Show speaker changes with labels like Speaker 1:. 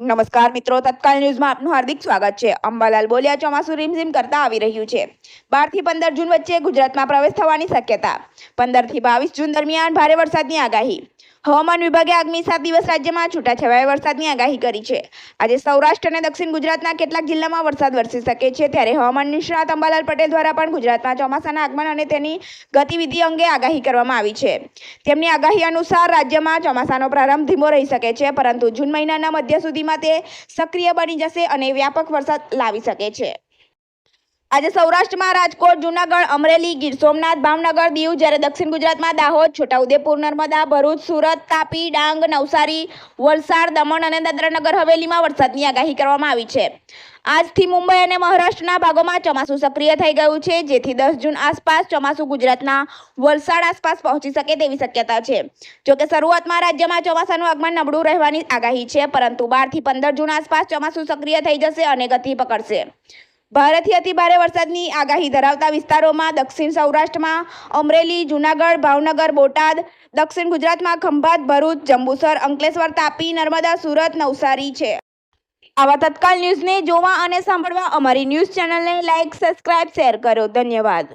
Speaker 1: નમસ્કાર મિત્રો, તત્કાલ ન્યૂઝમાં આપનું હાર્દિક સ્વાગત છે. અંબાલાલ બોલ્યા ચોમાસું રીમઝીમ કરતા આવી રહ્યું છે. બારથી પંદર જૂન વચ્ચે ગુજરાતમાં પ્રવેશ થવાની શક્યતા. પંદરથી બાવીસ જૂન દરમિયાન ભારે વરસાદની આગાહી. હવામાન વિભાગે આગામી સાત દિવસ રાજ્યમાં છૂટાછવાયા વરસાદની આગાહી કરી છે. આજે સૌરાષ્ટ્ર અને દક્ષિણ ગુજરાતના કેટલાક જિલ્લામાં વરસાદ વરસી શકે છે. ત્યારે હવામાન નિષ્ણાત અંબાલાલ પટેલ દ્વારા પણ ગુજરાતમાં ચોમાસાના આગમન અને તેની ગતિવિધિ અંગે આગાહી કરવામાં આવી છે. તેમની આગાહી અનુસાર રાજ્યમાં ચોમાસાનો પ્રારંભ ધીમો રહી શકે છે, પરંતુ જૂન મહિનાના મધ્ય સુધીમાં તે સક્રિય બની જશે અને વ્યાપક વરસાદ લાવી શકે છે. આજે સૌરાષ્ટ્રમાં રાજકોટ, જૂનાગઢ, અમરેલી, ગીર સોમનાથ, ભાવનગર, દીવ જ્યારે દક્ષિણ ગુજરાતમાં દાહોદ, છોટાઉદેપુર, નર્મદા, ભરૂચ, સુરત, તાપી, ડાંગ, નવસારી, વલસાડ, દમણ અને દાદરાનગર હવેલીમાં વરસાદની આગાહી કરવામાં આવી છે. આજથી મુંબઈ અને મહારાષ્ટ્રના ભાગોમાં ચોમાસું સક્રિય થઈ ગયું છે, જેથી દસ જૂન આસપાસ ચોમાસું ગુજરાતના વલસાડ આસપાસ પહોંચી શકે તેવી શક્યતા છે. જોકે શરૂઆતમાં રાજ્યમાં ચોમાસાનું આગમન નબળું રહેવાની આગાહી છે, પરંતુ બારથી પંદર જૂન આસપાસ ચોમાસું સક્રિય થઈ જશે અને ગતિ પકડશે. ભારેથી અતિ ભારે વરસાદની આગાહી ધરાવતા વિસ્તારોમાં દક્ષિણ સૌરાષ્ટ્રમાં અમરેલી, જૂનાગઢ, ભાવનગર, બોટાદ, દક્ષિણ ગુજરાતમાં ખંભાત, ભરૂચ, જંબુસર, અંકલેશ્વર, તાપી, નર્મદા, સુરત, નવસારી છે. આવા તત્કાલ ન્યૂઝને જોવા અને સાંભળવા અમારી ન્યૂઝ ચેનલને લાઇક સબસ્ક્રાઇબ, શેર કરો. ધન્યવાદ.